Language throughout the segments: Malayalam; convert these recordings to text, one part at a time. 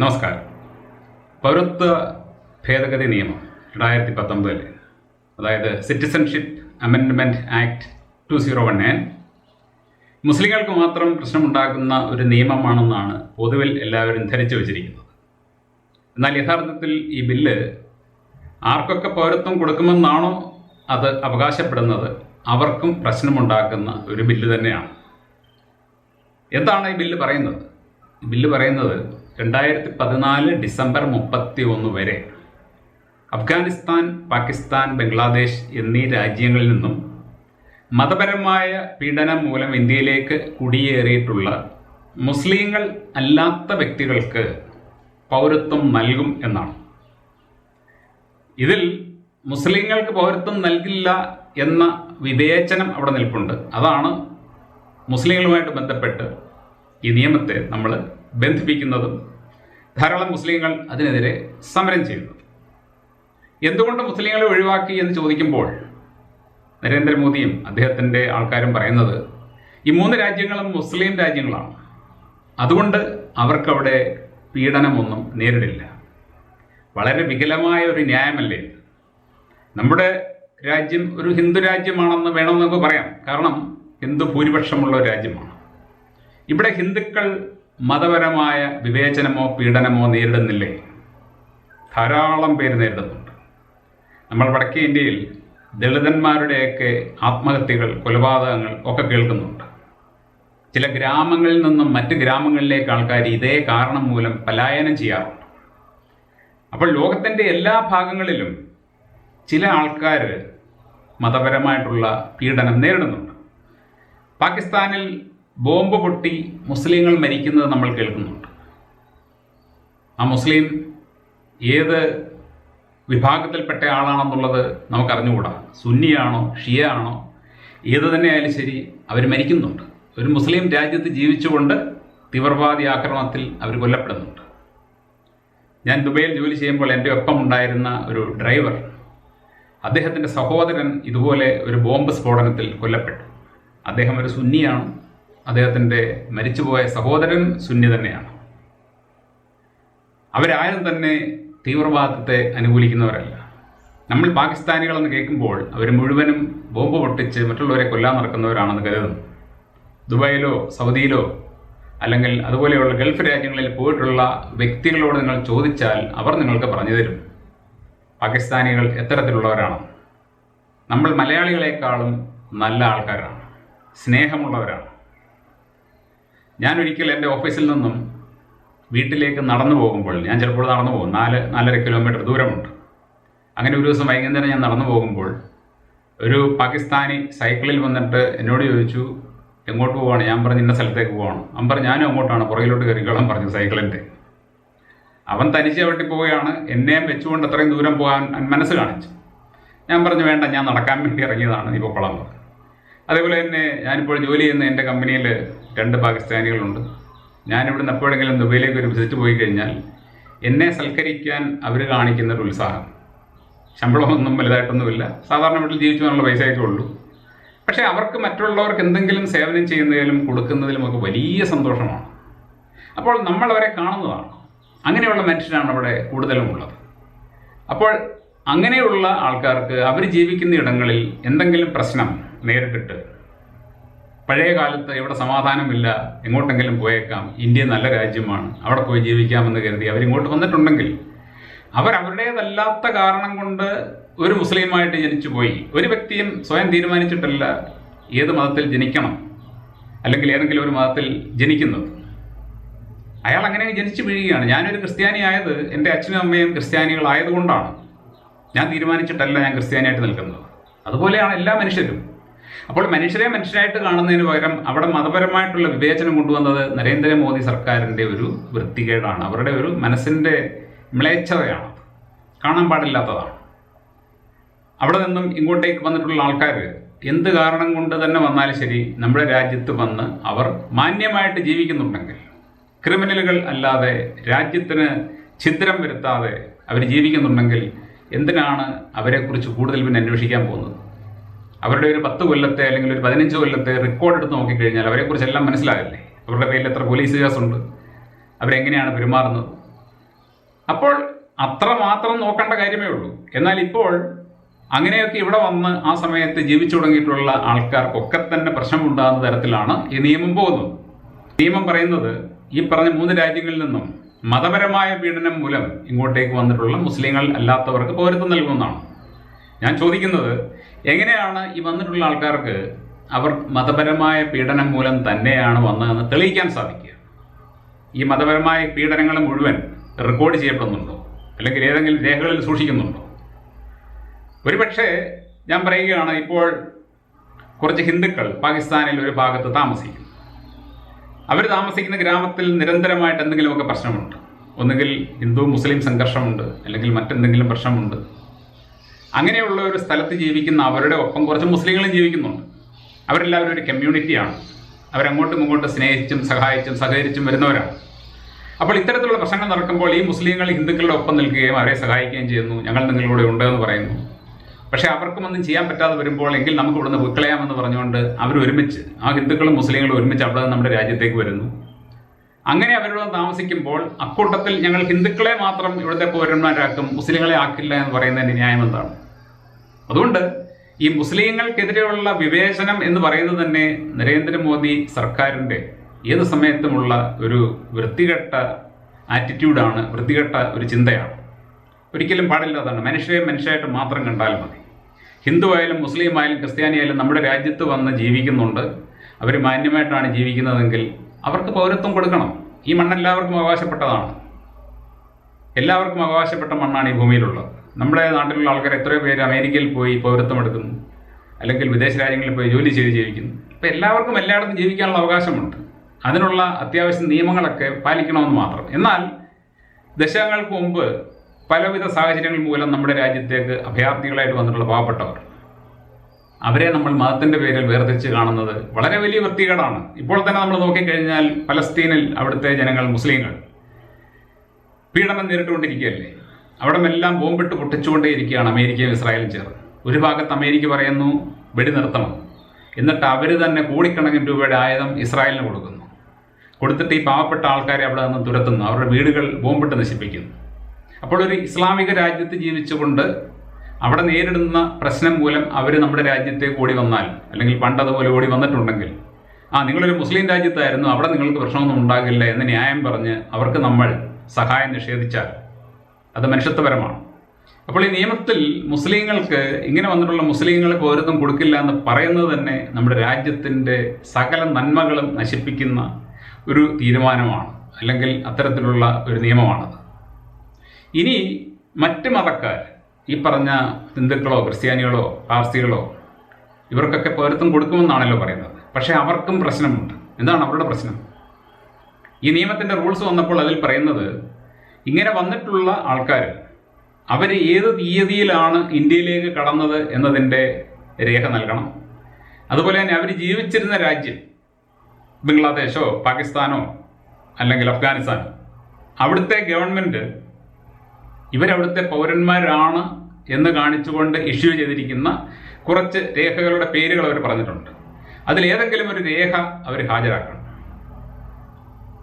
നമസ്കാരം. പൗരത്വ ഭേദഗതി നിയമം രണ്ടായിരത്തി പത്തൊമ്പതിൽ അതായത് citizenship amendment act two zero one nine മുസ്ലിങ്ങൾക്ക് മാത്രം പ്രശ്നമുണ്ടാക്കുന്ന ഒരു നിയമമാണെന്നാണ് പൊതുവിൽ എല്ലാവരും ധരിച്ചു വച്ചിരിക്കുന്നത്. എന്നാൽ യഥാർത്ഥത്തിൽ ഈ ബില്ല് ആർക്കൊക്കെ പൗരത്വം കൊടുക്കുമെന്നാണോ അത് അവകാശപ്പെടുന്നത് അവർക്കും പ്രശ്നമുണ്ടാക്കുന്ന ഒരു ബില്ല് തന്നെയാണ്. എന്താണ് ഈ ബില്ല് പറയുന്നത്? ബില്ല് പറയുന്നത് രണ്ടായിരത്തി പതിനാല് ഡിസംബർ മുപ്പത്തി ഒന്ന് വരെ അഫ്ഗാനിസ്ഥാൻ പാകിസ്ഥാൻ ബംഗ്ലാദേശ് എന്നീ രാജ്യങ്ങളിൽ നിന്നും മതപരമായ പീഡനം മൂലം ഇന്ത്യയിലേക്ക് കുടിയേറിയിട്ടുള്ള മുസ്ലിങ്ങൾ അല്ലാത്ത വ്യക്തികൾക്ക് പൗരത്വം നൽകും എന്നാണ്. ഇതിൽ മുസ്ലിങ്ങൾക്ക് പൗരത്വം നൽകില്ല എന്ന വിവേചനം അവിടെ നിൽപ്പുണ്ട്. അതാണ് മുസ്ലിങ്ങളുമായിട്ട് ബന്ധപ്പെട്ട് ഈ നിയമത്തെ നമ്മൾ ബന്ധിപ്പിക്കുന്നതും ധാരാളം മുസ്ലിങ്ങൾ അതിനെതിരെ സമരം ചെയ്യുന്നു. എന്തുകൊണ്ട് മുസ്ലിങ്ങളെ ഒഴിവാക്കി എന്ന് ചോദിക്കുമ്പോൾ നരേന്ദ്രമോദിയും അദ്ദേഹത്തിന്റെ ആൾക്കാരും പറയുന്നത് ഈ മൂന്ന് രാജ്യങ്ങളും മുസ്ലിം രാജ്യങ്ങളാണ്. അതുകൊണ്ട് അവർക്കവിടെ പീഡനമൊന്നും നേരിടില്ല. വളരെ വികലമായ ഒരു ന്യായമല്ലേ? നമ്മുടെ രാജ്യം ഒരു ഹിന്ദു രാജ്യമാണെന്ന് വേണമെന്ന് നമുക്ക് പറയാം. കാരണം ഹിന്ദു ഭൂരിപക്ഷമുള്ള ഒരു രാജ്യമാണ്. ഇവിടെ ഹിന്ദുക്കൾ മതപരമായ വിവേചനമോ പീഡനമോ നേരിടുന്നില്ലേ? ധാരാളം പേര് നേരിടുന്നുണ്ട്. നമ്മൾ വടക്കേ ഇന്ത്യയിൽ ദളിതന്മാരുടെയൊക്കെ ആത്മഹത്യകൾ കൊലപാതകങ്ങൾ ഒക്കെ കേൾക്കുന്നുണ്ട്. ചില ഗ്രാമങ്ങളിൽ നിന്നും മറ്റ് ഗ്രാമങ്ങളിലേക്ക് ആൾക്കാർ ഇതേ കാരണം മൂലം പലായനം ചെയ്യാറുണ്ട്. അപ്പോൾ ലോകത്തിന്റെ എല്ലാ ഭാഗങ്ങളിലും ചില ആൾക്കാർ മതപരമായിട്ടുള്ള പീഡനം നേരിടുന്നുണ്ട്. പാകിസ്ഥാനിൽ ബോംബ് പൊട്ടി മുസ്ലിങ്ങൾ മരിക്കുന്നത് നമ്മൾ കേൾക്കുന്നുണ്ട്. ആ മുസ്ലിം ഏത് വിഭാഗത്തിൽപ്പെട്ട ആളാണെന്നുള്ളത് നമുക്കറിഞ്ഞുകൂടാ. സുന്നിയാണോ ഷിയ ആണോ ഏത് തന്നെ ആയാലും ശരി അവർ മരിക്കുന്നുണ്ട്. ഒരു മുസ്ലിം രാജ്യത്ത് ജീവിച്ചുകൊണ്ട് തീവ്രവാദി ആക്രമണത്തിൽ അവർ കൊല്ലപ്പെടുന്നുണ്ട്. ഞാൻ ദുബൈയിൽ ജോലി ചെയ്യുമ്പോൾ എന്റെ ഒപ്പം ഉണ്ടായിരുന്ന ഒരു ഡ്രൈവർ അദ്ദേഹത്തിന്റെ സഹോദരൻ ഇതുപോലെ ഒരു ബോംബ് സ്ഫോടനത്തിൽ കൊല്ലപ്പെട്ടു. അദ്ദേഹം ഒരു സുന്നിയാണ്. അദ്ദേഹത്തിന്റെ മരിച്ചുപോയ സഹോദരൻ സുന്നി തന്നെയാണ്. അവരാരും തന്നെ തീവ്രവാദത്തെ അനുകൂലിക്കുന്നവരല്ല. നമ്മൾ പാകിസ്ഥാനികളെന്ന് കേൾക്കുമ്പോൾ അവർ മുഴുവനും ബോംബ് പൊട്ടിച്ച് മറ്റുള്ളവരെ കൊല്ലാൻ നടക്കുന്നവരാണെന്ന് കരുതുന്നു. ദുബായിലോ സൗദിയിലോ അല്ലെങ്കിൽ അതുപോലെയുള്ള ഗൾഫ് രാജ്യങ്ങളിൽ പോയിട്ടുള്ള വ്യക്തികളോട് നിങ്ങൾ ചോദിച്ചാൽ അവർ നിങ്ങൾക്ക് പറഞ്ഞു തരും. പാകിസ്ഥാനികൾ എത്തരത്തിലുള്ളവരാണ്. നമ്മൾ മലയാളികളെക്കാളും നല്ല ആൾക്കാരാണ്. സ്നേഹമുള്ളവരാണ്. ഞാൻ ഒരിക്കൽ എന്റെ ഓഫീസിൽ നിന്നും വീട്ടിലേക്ക് നടന്നു പോകുമ്പോൾ ഞാൻ ചിലപ്പോൾ നടന്നു പോകും നാല് നാലര കിലോമീറ്റർ ദൂരമുണ്ട്. അങ്ങനെ ഒരു ദിവസം വൈകുന്നേരം ഞാൻ നടന്നു പോകുമ്പോൾ ഒരു പാകിസ്ഥാനി സൈക്കിളിൽ വന്നിട്ട് എന്നോട് ചോദിച്ചു എങ്ങോട്ട് പോവാണ്? ഞാൻ പറഞ്ഞു ഇന്ന സ്ഥലത്തേക്ക് പോവാണ്. അവൻ പറഞ്ഞു ഞാനും അങ്ങോട്ടാണ് പുറകിലോട്ട് കയറിക്കോളാൻ പറഞ്ഞു സൈക്കിളിന്റെ. അവൻ തനിച്ച് ചവിട്ടി പോവുകയാണ് എന്നെയും വെച്ചുകൊണ്ട് അത്രയും ദൂരം പോകാൻ മനസ്സ് കാണിച്ചു. ഞാൻ പറഞ്ഞു വേണ്ട ഞാൻ നടക്കാൻ വേണ്ടി ഇറങ്ങിയതാണ് നീ പൊക്കോളാൻ പറഞ്ഞു അതേപോലെ തന്നെ ഞാനിപ്പോൾ ജോലി ചെയ്യുന്ന എന്റെ കമ്പനിയിൽ രണ്ട് പാകിസ്ഥാനികളുണ്ട്. ഞാനിവിടുന്ന് എപ്പോഴെങ്കിലും ദുബൈയിലേക്ക് ഒരു വിസിറ്റ് പോയി കഴിഞ്ഞാൽ എന്നെ സൽക്കരിക്കാൻ അവർ കാണിക്കുന്ന ഒരു ഉത്സാഹം. ശമ്പളമൊന്നും വലുതായിട്ടൊന്നുമില്ല. സാധാരണ വീട്ടിൽ ജീവിച്ചു എന്നുള്ള പൈസയൊക്കെ ഉള്ളൂ. പക്ഷേ അവർക്ക് മറ്റുള്ളവർക്ക് എന്തെങ്കിലും സേവനം ചെയ്യുന്നതിലും കൊടുക്കുന്നതിലും ഒക്കെ വലിയ സന്തോഷമാണ്. അപ്പോൾ നമ്മൾ അവരെ കാണുന്നതാണ്. അങ്ങനെയുള്ള മനുഷ്യരാണ് അവിടെ കൂടുതലും ഉള്ളത്. അപ്പോൾ അങ്ങനെയുള്ള ആൾക്കാർക്ക് അവർ ജീവിക്കുന്ന ഇടങ്ങളിൽ എന്തെങ്കിലും പ്രശ്നം നേരിട്ടിട്ട് പഴയ കാലത്ത് ഇവിടെ സമാധാനമില്ല എങ്ങോട്ടെങ്കിലും പോയേക്കാം ഇന്ത്യ നല്ല രാജ്യമാണ് അവിടെ പോയി ജീവിക്കാമെന്ന് കരുതി അവരിങ്ങോട്ട് വന്നിട്ടുണ്ടെങ്കിൽ അവരവരുടേതല്ലാത്ത കാരണം കൊണ്ട് ഒരു മുസ്ലിമായിട്ട് ജനിച്ചു പോയി. ഒരു വ്യക്തിയും സ്വയം തീരുമാനിച്ചിട്ടല്ല ഏത് മതത്തിൽ ജനിക്കണം അല്ലെങ്കിൽ ഏതെങ്കിലും ഒരു മതത്തിൽ ജനിക്കുന്നത്. അയാൾ അങ്ങനെ ജനിച്ചു വീഴുകയാണ്. ഞാനൊരു ക്രിസ്ത്യാനി ആയത് എന്റെ അച്ഛനും അമ്മയും ക്രിസ്ത്യാനികളായതുകൊണ്ടാണ്. ഞാൻ തീരുമാനിച്ചിട്ടല്ല ഞാൻ ക്രിസ്ത്യാനിയായിട്ട് നിൽക്കുന്നത്. അതുപോലെയാണ് എല്ലാ മനുഷ്യരും. അപ്പോൾ മനുഷ്യരെ മനുഷ്യരായിട്ട് കാണുന്നതിന് പകരം അവിടെ മതപരമായിട്ടുള്ള വിവേചനം കൊണ്ടുവന്നത് നരേന്ദ്രമോദി സർക്കാരിന്റെ ഒരു വൃത്തികേടാണ്. അവരുടെ ഒരു മനസ്സിന്റെ മ്ലേച്ഛതയാണ്. കാണാൻ പാടില്ലാത്തതാണ്. അവിടെ നിന്നും ഇങ്ങോട്ടേക്ക് വന്നിട്ടുള്ള ആൾക്കാർ എന്ത് കാരണം കൊണ്ട് തന്നെ വന്നാലും ശരി നമ്മുടെ രാജ്യത്ത് വന്ന് അവർ മാന്യമായിട്ട് ജീവിക്കുന്നുണ്ടെങ്കിൽ ക്രിമിനലുകൾ അല്ലാതെ രാജ്യത്തിന് ഛിദ്രം വരുത്താതെ അവർ ജീവിക്കുന്നുണ്ടെങ്കിൽ എന്തിനാണ് അവരെക്കുറിച്ച് കൂടുതൽ പിന്നെ അന്വേഷിക്കാൻ പോകുന്നത്? അവരുടെ ഒരു പത്ത് കൊല്ലത്തെ അല്ലെങ്കിൽ ഒരു പതിനഞ്ച് കൊല്ലത്തെ റെക്കോർഡ് എടുത്ത് നോക്കിക്കഴിഞ്ഞാൽ അവരെക്കുറിച്ച് എല്ലാം മനസ്സിലാകില്ലേ അവരുടെ പേരിൽ എത്ര പോലീസ് കേസുണ്ട് അവരെങ്ങനെയാണ് പെരുമാറുന്നത്? അപ്പോൾ അത്ര മാത്രം നോക്കേണ്ട കാര്യമേ ഉള്ളൂ. എന്നാൽ ഇപ്പോൾ അങ്ങനെയൊക്കെ ഇവിടെ വന്ന് ആ സമയത്ത് ജീവിച്ചു തുടങ്ങിയിട്ടുള്ള ആൾക്കാർക്കൊക്കെ തന്നെ പ്രശ്നമുണ്ടാകുന്ന തരത്തിലാണ് ഈ നിയമം പോകുന്നത്. നിയമം പറയുന്നത് ഈ പറഞ്ഞ മൂന്ന് രാജ്യങ്ങളിൽ നിന്നും മതപരമായ പീഡനം മൂലം ഇങ്ങോട്ടേക്ക് വന്നിട്ടുള്ള മുസ്ലിങ്ങൾ അല്ലാത്തവർക്ക് പൗരത്വം നൽകുമെന്നാണ് ഞാൻ ചോദിക്കുന്നത് എങ്ങനെയാണ് ഈ വന്നിട്ടുള്ള ആൾക്കാർക്ക് അവർ മതപരമായ പീഡനം മൂലം തന്നെയാണ് വന്നതെന്ന് തെളിയിക്കാൻ സാധിക്കുക? ഈ മതപരമായ പീഡനങ്ങൾ മുഴുവൻ റെക്കോർഡ് ചെയ്യപ്പെടുന്നുണ്ടോ? അല്ലെങ്കിൽ ഏതെങ്കിലും രേഖകളിൽ സൂക്ഷിക്കുന്നുണ്ടോ? ഒരുപക്ഷെ ഞാൻ പറയുകയാണ് ഇപ്പോൾ കുറച്ച് ഹിന്ദുക്കൾ പാകിസ്ഥാനിൽ ഒരു ഭാഗത്ത് താമസിക്കുന്നു. അവർ താമസിക്കുന്ന ഗ്രാമത്തിൽ നിരന്തരമായിട്ട് എന്തെങ്കിലുമൊക്കെ പ്രശ്നമുണ്ട്. ഒന്നുകിൽ ഹിന്ദു മുസ്ലിം സംഘർഷമുണ്ട്. അല്ലെങ്കിൽ മറ്റെന്തെങ്കിലും പ്രശ്നമുണ്ട്. അങ്ങനെയുള്ള ഒരു സ്ഥലത്ത് ജീവിക്കുന്ന അവരുടെ ഒപ്പം കുറച്ച് മുസ്ലിങ്ങളും ജീവിക്കുന്നുണ്ട്. അവരെല്ലാവരും ഒരു കമ്മ്യൂണിറ്റിയാണ്. അവരങ്ങോട്ടും ഇങ്ങോട്ടും സ്നേഹിച്ചും സഹായിച്ചും സഹകരിച്ചും വരുന്നവരാണ്. അപ്പോൾ ഇത്തരത്തിലുള്ള പ്രശ്നങ്ങൾ നടക്കുമ്പോൾ ഈ മുസ്ലിങ്ങൾ ഹിന്ദുക്കളുടെ ഒപ്പം നിൽക്കുകയും അവരെ സഹായിക്കുകയും ചെയ്യുന്നു. ഞങ്ങൾ നിങ്ങളുടെ ഉണ്ട് എന്ന് പറയുന്നു. പക്ഷേ അവർക്കും ഒന്നും ചെയ്യാൻ പറ്റാതെ വരുമ്പോൾ എങ്കിൽ നമുക്ക് ഇവിടുന്ന് വിക്കളയാമെന്ന് പറഞ്ഞുകൊണ്ട് അവർ ഒരുമിച്ച് ആ ഹിന്ദുക്കളും മുസ്ലിങ്ങളും ഒരുമിച്ച് അവിടെ നമ്മുടെ രാജ്യത്തേക്ക് വരുന്നു. അങ്ങനെ അവരോട് താമസിക്കുമ്പോൾ അക്കൂട്ടത്തിൽ ഞങ്ങൾ ഹിന്ദുക്കളെ മാത്രം ഇവിടുത്തെ പൗരന്മാരാക്കും മുസ്ലിങ്ങളെ ആക്കില്ല എന്ന് പറയുന്നതിന്റെ ന്യായം എന്താണ്? അതുകൊണ്ട് ഈ മുസ്ലിങ്ങൾക്കെതിരെയുള്ള വിവേചനം എന്ന് പറയുന്നത് തന്നെ നരേന്ദ്രമോദി സർക്കാരിന്റെ ഏത് സമയത്തുമുള്ള ഒരു വൃത്തികെട്ട ആറ്റിറ്റ്യൂഡാണ് വൃത്തികെട്ട ഒരു ചിന്തയാണ്. ഒരിക്കലും പാടില്ലാതാണ് മനുഷ്യരെ മനുഷ്യരായിട്ട് മാത്രം കണ്ടാൽ മതി. ഹിന്ദു ആയാലും മുസ്ലിം ആയാലും ക്രിസ്ത്യാനി ആയാലും നമ്മുടെ രാജ്യത്ത് വന്ന് ജീവിക്കുന്നുണ്ട്. അവർ മാന്യമായിട്ടാണ് ജീവിക്കുന്നതെങ്കിൽ അവർക്ക് പൗരത്വം കൊടുക്കണം. ഈ മണ്ണെല്ലാവർക്കും അവകാശപ്പെട്ടതാണ്. എല്ലാവർക്കും അവകാശപ്പെട്ട മണ്ണാണ് ഈ ഭൂമിയിലുള്ളത്. നമ്മുടെ നാട്ടിലുള്ള ആൾക്കാർ എത്രയോ പേര് അമേരിക്കയിൽ പോയി പൗരത്വം എടുക്കുന്നു. അല്ലെങ്കിൽ വിദേശ രാജ്യങ്ങളിൽ പോയി ജോലി ചെയ്ത് ജീവിക്കുന്നു. അപ്പോൾ എല്ലാവർക്കും എല്ലായിടത്തും ജീവിക്കാനുള്ള അവകാശമുണ്ട്. അതിനുള്ള അത്യാവശ്യ നിയമങ്ങളൊക്കെ പാലിക്കണമെന്ന് മാത്രം. എന്നാൽ ദശകങ്ങൾക്ക് മുമ്പ് പലവിധ സാഹചര്യങ്ങൾ മൂലം നമ്മുടെ രാജ്യത്തേക്ക് അഭയാർത്ഥികളായിട്ട് വന്നിട്ടുള്ള പാവപ്പെട്ടവർ അവരെ നമ്മൾ മതത്തിന്റെ പേരിൽ വേർതിരിച്ച് കാണുന്നത് വളരെ വലിയ വൃത്തികേടാണ്. ഇപ്പോൾ തന്നെ നമ്മൾ നോക്കിക്കഴിഞ്ഞാൽ പലസ്തീനിൽ അവിടുത്തെ ജനങ്ങൾ മുസ്ലിങ്ങൾ പീഡനം നേരിട്ടുകൊണ്ടിരിക്കുകയല്ലേ? അവിടമെല്ലാം ബോംബിട്ട് പൊട്ടിച്ചുകൊണ്ടേയിരിക്കുകയാണ് അമേരിക്കയും ഇസ്രായേലും ചേർന്ന്. ഒരു ഭാഗത്ത് അമേരിക്ക പറയുന്നു വെടി നിർത്തണം എന്നിട്ട് അവർ തന്നെ കോടിക്കണക്കിന് രൂപയുടെ ആയുധം ഇസ്രായേലിന് കൊടുക്കുന്നു. കൊടുത്തിട്ട് ഈ പാവപ്പെട്ട ആൾക്കാരെ അവിടെ നിന്ന് തുരത്തുന്നു. അവരുടെ വീടുകൾ ബോംബിട്ട് നശിപ്പിക്കുന്നു. അപ്പോൾ ഒരു ഇസ്ലാമിക രാജ്യത്ത് ജീവിച്ചുകൊണ്ട് അവിടെ നേരിടുന്ന പ്രശ്നം മൂലം അവർ നമ്മുടെ രാജ്യത്തെ ഓടി വന്നാൽ അല്ലെങ്കിൽ പണ്ട് അതുപോലെ ഓടി വന്നിട്ടുണ്ടെങ്കിൽ ആ നിങ്ങളൊരു മുസ്ലിം രാജ്യത്തായിരുന്നു അവിടെ നിങ്ങൾക്ക് പ്രശ്നമൊന്നും ഉണ്ടാകില്ല എന്ന് ന്യായം പറഞ്ഞ് അവർക്ക് നമ്മൾ സഹായം നിഷേധിച്ചാൽ അത് മനുഷ്യത്വപരമാണ്. അപ്പോൾ ഈ നിയമത്തിൽ മുസ്ലിങ്ങൾക്ക് ഇങ്ങനെ വന്നിട്ടുള്ള മുസ്ലിങ്ങൾക്ക് പൗരത്വം കൊടുക്കില്ല എന്ന് പറയുന്നത് തന്നെ നമ്മുടെ രാജ്യത്തിന്റെ സകല നന്മകളും നശിപ്പിക്കുന്ന ഒരു തീരുമാനമാണ് അല്ലെങ്കിൽ അത്തരത്തിലുള്ള ഒരു നിയമമാണത്. ഇനി മറ്റ് മതക്കാർ ഈ പറഞ്ഞ ഹിന്ദുക്കളോ ക്രിസ്ത്യാനികളോ പാർസികളോ ഇവർക്കൊക്കെ പൗരത്വം കൊടുക്കുമെന്നാണല്ലോ പറയുന്നത്. പക്ഷേ അവർക്കും പ്രശ്നമുണ്ട്. എന്താണ് അവരുടെ പ്രശ്നം? ഈ നിയമത്തിന്റെ റൂൾസ് വന്നപ്പോൾ അതിൽ പറയുന്നത് ഇങ്ങനെ വന്നിട്ടുള്ള ആൾക്കാർ അവർ ഏത് തീയതിയിലാണ് ഇന്ത്യയിലേക്ക് കടന്നത് എന്നതിന്റെ രേഖ നൽകണം. അതുപോലെ തന്നെ അവർ ജീവിച്ചിരുന്ന രാജ്യം ബംഗ്ലാദേശോ പാകിസ്ഥാനോ അല്ലെങ്കിൽ അഫ്ഗാനിസ്ഥാനോ അവിടുത്തെ ഗവൺമെന്റ് ഇവരവിടുത്തെ പൗരന്മാരാണ് എന്ന് കാണിച്ചുകൊണ്ട് ഇഷ്യൂ ചെയ്തിരിക്കുന്ന കുറച്ച് രേഖകളുടെ പേരുകൾ അവർ പറഞ്ഞിട്ടുണ്ട്. അതിലേതെങ്കിലും ഒരു രേഖ അവർ ഹാജരാക്കണം.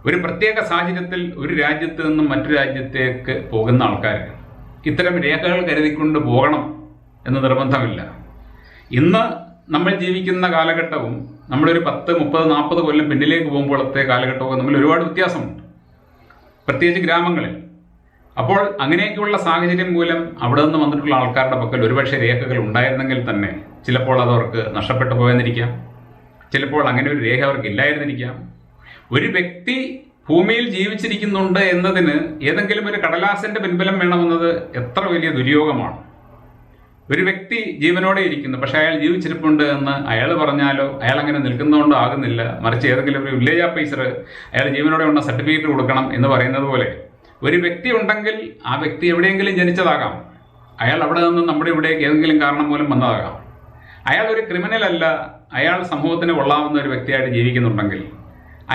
ഒരു പ്രത്യേക സാഹചര്യത്തിൽ ഒരു രാജ്യത്ത് നിന്നും മറ്റു രാജ്യത്തേക്ക് പോകുന്ന ആൾക്കാർ ഇത്തരം രേഖകൾ കരുതിക്കൊണ്ട് പോകണം എന്ന് നിർബന്ധമില്ല. ഇന്ന് നമ്മൾ ജീവിക്കുന്ന കാലഘട്ടവും നമ്മളൊരു പത്ത് മുപ്പത് നാൽപ്പത് കൊല്ലം പിന്നിലേക്ക് പോകുമ്പോഴത്തെ കാലഘട്ടവും തമ്മിൽ ഒരുപാട് വ്യത്യാസമുണ്ട്. പ്രത്യേകിച്ച് ഗ്രാമങ്ങളിൽ. അപ്പോൾ അങ്ങനെയൊക്കെയുള്ള സാഹചര്യം മൂലം അവിടെ നിന്ന് വന്നിട്ടുള്ള ആൾക്കാരുടെ പക്കൽ ഒരുപക്ഷെ രേഖകൾ ഉണ്ടായിരുന്നെങ്കിൽ തന്നെ ചിലപ്പോൾ അതവർക്ക് നഷ്ടപ്പെട്ടു പോയെന്നിരിക്കാം. ചിലപ്പോൾ അങ്ങനെ ഒരു രേഖ അവർക്ക് ഇല്ലായിരുന്നിരിക്കാം. ഒരു വ്യക്തി ഭൂമിയിൽ ജീവിച്ചിരിക്കുന്നുണ്ട് എന്നതിന് ഏതെങ്കിലും ഒരു കടലാസിന്റെ പിൻബലം വേണമെന്നത് എത്ര വലിയ ദുര്യോഗമാണ്. ഒരു വ്യക്തി ജീവനോടെ ഇരിക്കുന്നു പക്ഷെ അയാൾ ജീവിച്ചിരിപ്പുണ്ട് എന്ന് അയാൾ പറഞ്ഞാലോ അയാൾ അങ്ങനെ നിൽക്കുന്നതുകൊണ്ടോ ആകുന്നില്ല. മറിച്ച് ഏതെങ്കിലും ഒരു വില്ലേജ് ഓഫീസർ അയാൾ ജീവനോടെ ഉള്ള സർട്ടിഫിക്കറ്റ് കൊടുക്കണം എന്ന് പറയുന്നത് പോലെ ഒരു വ്യക്തി ഉണ്ടെങ്കിൽ ആ വ്യക്തി എവിടെയെങ്കിലും ജനിച്ചതാകാം. അയാൾ അവിടെ നിന്ന് നമ്മുടെ ഇവിടേക്ക് ഏതെങ്കിലും കാരണം മൂലം വന്നതാകാം. അയാൾ ഒരു ക്രിമിനൽ അല്ല അയാൾ സമൂഹത്തിന് കൊള്ളാവുന്ന ഒരു വ്യക്തിയായിട്ട് ജീവിക്കുന്നുണ്ടെങ്കിൽ.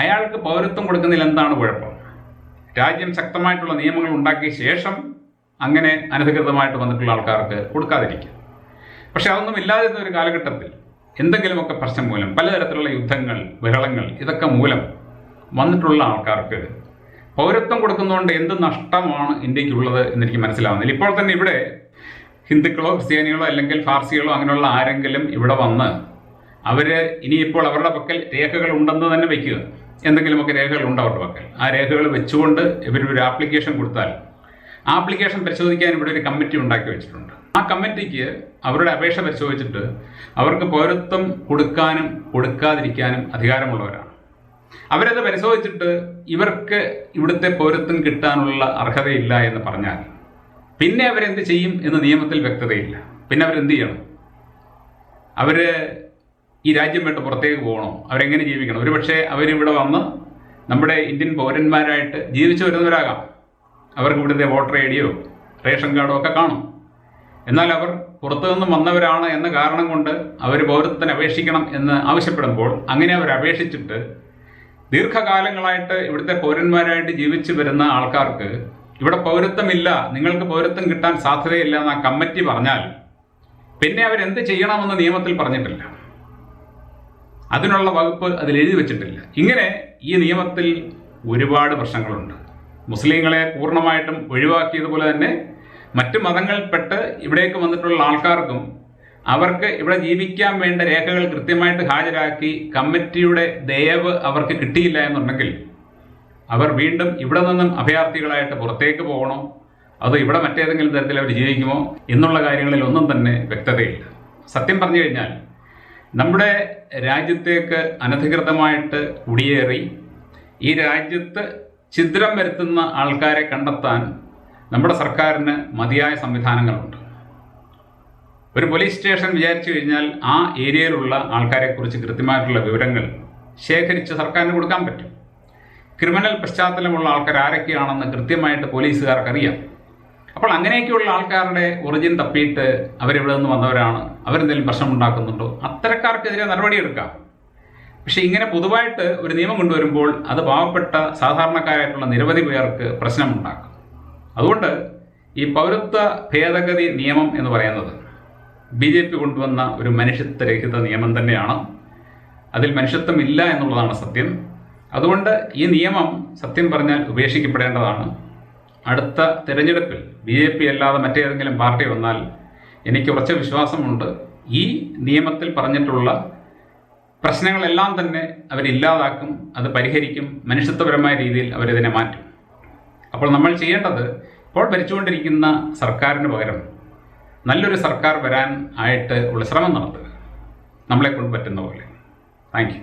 അയാൾക്ക് പൗരത്വം കൊടുക്കുന്നതിൽ എന്താണ് കുഴപ്പം? രാജ്യം ശക്തമായിട്ടുള്ള നിയമങ്ങൾ ഉണ്ടാക്കിയ ശേഷം അങ്ങനെ അനധികൃതമായിട്ട് വന്നിട്ടുള്ള ആൾക്കാർക്ക് കൊടുക്കാതിരിക്കുക പക്ഷെ അതൊന്നും ഇല്ലാതിരുന്ന ഒരു കാലഘട്ടത്തിൽ എന്തെങ്കിലുമൊക്കെ പ്രശ്നം മൂലം പലതരത്തിലുള്ള യുദ്ധങ്ങൾ ബഹളങ്ങൾ ഇതൊക്കെ മൂലം വന്നിട്ടുള്ള ആൾക്കാർക്ക് പൗരത്വം കൊടുക്കുന്നതുകൊണ്ട് എന്ത് നഷ്ടമാണ് ഇന്ത്യക്കുള്ളത് എന്നെനിക്ക് മനസ്സിലാവുന്നില്ല. ഇപ്പോൾ തന്നെ ഇവിടെ ഹിന്ദുക്കളോ ക്രിസ്ത്യാനികളോ അല്ലെങ്കിൽ ഫാർസികളോ അങ്ങനെയുള്ള ആരെങ്കിലും ഇവിടെ വന്ന് അവർ ഇനിയിപ്പോൾ അവരുടെ പക്കൽ രേഖകൾ ഉണ്ടെന്ന് തന്നെ വയ്ക്കുക എന്തെങ്കിലുമൊക്കെ രേഖകൾ ഉണ്ട് അവരുടെ പക്കൽ? ആ രേഖകൾ വെച്ചുകൊണ്ട് ഇവരൊരു ആപ്ലിക്കേഷൻ കൊടുത്താൽ ആപ്ലിക്കേഷൻ പരിശോധിക്കാൻ ഇവിടെ ഒരു കമ്മിറ്റി ഉണ്ടാക്കി വെച്ചിട്ടുണ്ട്. ആ കമ്മിറ്റിക്ക് അവരുടെ അപേക്ഷ പരിശോധിച്ചിട്ട് അവർക്ക് പൗരത്വം കൊടുക്കാനും കൊടുക്കാതിരിക്കാനും അധികാരമുള്ളവരാണ്. അവരത് പരിശോധിച്ചിട്ട് ഇവർക്ക് ഇവിടുത്തെ പൗരത്വം കിട്ടാനുള്ള അർഹതയില്ല എന്ന് പറഞ്ഞാൽ പിന്നെ അവരെന്ത് ചെയ്യും എന്ന് നിയമത്തിൽ വ്യക്തതയില്ല. പിന്നെ അവരെന്ത് ചെയ്യണം? അവർ ഈ രാജ്യം വിട്ട് പുറത്തേക്ക് പോകണോ. അവരെങ്ങനെ ജീവിക്കണം? ഒരുപക്ഷെ അവരിവിടെ വന്ന് നമ്മുടെ ഇന്ത്യൻ പൗരന്മാരായിട്ട് ജീവിച്ചു വരുന്നവരാകാം. അവർക്ക് ഇവിടുത്തെ വോട്ടർ ഐ ഡിയോ റേഷൻ കാർഡോ ഒക്കെ കാണും. എന്നാൽ അവർ പുറത്തു നിന്നും വന്നവരാണ് എന്ന കാരണം കൊണ്ട് അവർ പൗരത്വത്തിന് അപേക്ഷിക്കണം എന്ന് ആവശ്യപ്പെടുമ്പോൾ അങ്ങനെ അവർ അപേക്ഷിച്ചിട്ട് ദീർഘകാലങ്ങളായിട്ട് ഇവിടുത്തെ പൗരന്മാരായിട്ട് ജീവിച്ചു വരുന്ന ആൾക്കാർക്ക് ഇവിടെ പൗരത്വമില്ല നിങ്ങൾക്ക് പൗരത്വം കിട്ടാൻ സാധ്യതയില്ല എന്ന് ആ കമ്മിറ്റി പറഞ്ഞാൽ പിന്നെ അവരെന്ത് ചെയ്യണമെന്ന് നിയമത്തിൽ പറഞ്ഞിട്ടില്ല. അതിനുള്ള വകുപ്പ് അതിൽ എഴുതി വെച്ചിട്ടില്ല. ഇങ്ങനെ ഈ നിയമത്തിൽ ഒരുപാട് പ്രശ്നങ്ങളുണ്ട്. മുസ്ലിങ്ങളെ പൂർണമായിട്ടും ഒഴിവാക്കിയതുപോലെ തന്നെ മറ്റു മതങ്ങളിൽപ്പെട്ട് ഇവിടേക്ക് വന്നിട്ടുള്ള ആൾക്കാർക്കും അവർക്ക് ഇവിടെ ജീവിക്കാൻ വേണ്ട രേഖകൾ കൃത്യമായിട്ട് ഹാജരാക്കി കമ്മിറ്റിയുടെ ദയവ് അവർക്ക് കിട്ടിയില്ല എന്നുണ്ടെങ്കിൽ അവർ വീണ്ടും ഇവിടെ നിന്നും അഭയാർത്ഥികളായിട്ട് പുറത്തേക്ക് പോകണോ? അതോ ഇവിടെ മറ്റേതെങ്കിലും തരത്തിൽ അവർ ജീവിക്കുമോ? എന്നുള്ള കാര്യങ്ങളിൽ ഒന്നും തന്നെ വ്യക്തതയില്ല. സത്യം പറഞ്ഞു കഴിഞ്ഞാൽ നമ്മുടെ രാജ്യത്തേക്ക് അനധികൃതമായിട്ട് കുടിയേറി ഈ രാജ്യത്ത് ഛിദ്രം വരുത്തുന്ന ആൾക്കാരെ കണ്ടെത്താൻ നമ്മുടെ സർക്കാരിന് മതിയായ സംവിധാനങ്ങളുണ്ട്. ഒരു പോലീസ് സ്റ്റേഷൻ വിചാരിച്ചു കഴിഞ്ഞാൽ ആ ഏരിയയിലുള്ള ആൾക്കാരെക്കുറിച്ച് കൃത്യമായിട്ടുള്ള വിവരങ്ങൾ ശേഖരിച്ച് സർക്കാരിന് കൊടുക്കാൻ പറ്റും. ക്രിമിനൽ പശ്ചാത്തലമുള്ള ആൾക്കാർ ആരൊക്കെയാണെന്ന് കൃത്യമായിട്ട് പോലീസുകാർക്ക് അറിയാം അപ്പോൾ അങ്ങനെയൊക്കെയുള്ള ആൾക്കാരുടെ ഒറിജിൻ തപ്പിയിട്ട് അവരെവിടെ നിന്ന് വന്നവരാണ്. അവരെന്തെങ്കിലും പ്രശ്നം ഉണ്ടാക്കുന്നുണ്ടോ അത്തരക്കാർക്കെതിരെ നടപടിയെടുക്കാം. പക്ഷെ ഇങ്ങനെ പൊതുവായിട്ട് ഒരു നിയമം കൊണ്ടുവരുമ്പോൾ അത് പാവപ്പെട്ട സാധാരണക്കാരായിട്ടുള്ള നിരവധി പേർക്ക് പ്രശ്നമുണ്ടാക്കും. അതുകൊണ്ട് ഈ പൗരത്വ ഭേദഗതി നിയമം എന്ന് പറയുന്നത് ബി ജെ പി കൊണ്ടുവന്ന ഒരു മനുഷ്യത്വരഹിത നിയമം തന്നെയാണ്. അതിൽ മനുഷ്യത്വം ഇല്ല എന്നുള്ളതാണ് സത്യം. അതുകൊണ്ട് ഈ നിയമം സത്യം പറഞ്ഞാൽ ഉപേക്ഷിക്കപ്പെടേണ്ടതാണ്. അടുത്ത തിരഞ്ഞെടുപ്പിൽ ബി ജെ പി അല്ലാതെ മറ്റേതെങ്കിലും പാർട്ടി വന്നാൽ എനിക്ക് ഉറച്ച വിശ്വാസമുണ്ട്. ഈ നിയമത്തിൽ പറഞ്ഞിട്ടുള്ള പ്രശ്നങ്ങളെല്ലാം തന്നെ അവരില്ലാതാക്കും അത് പരിഹരിക്കും മനുഷ്യത്വപരമായ രീതിയിൽ അവരിതിനെ മാറ്റും. അപ്പോൾ നമ്മൾ ചെയ്യേണ്ടത് ഇപ്പോൾ ഭരിച്ചുകൊണ്ടിരിക്കുന്ന സർക്കാരിന് പകരം നല്ലൊരു സർക്കാർ വരാൻ ആയിട്ട് ഉള്ള ശ്രമം നടത്തുക. നമ്മളെ കൊണ്ട് പറ്റുന്ന പോലെ. താങ്ക്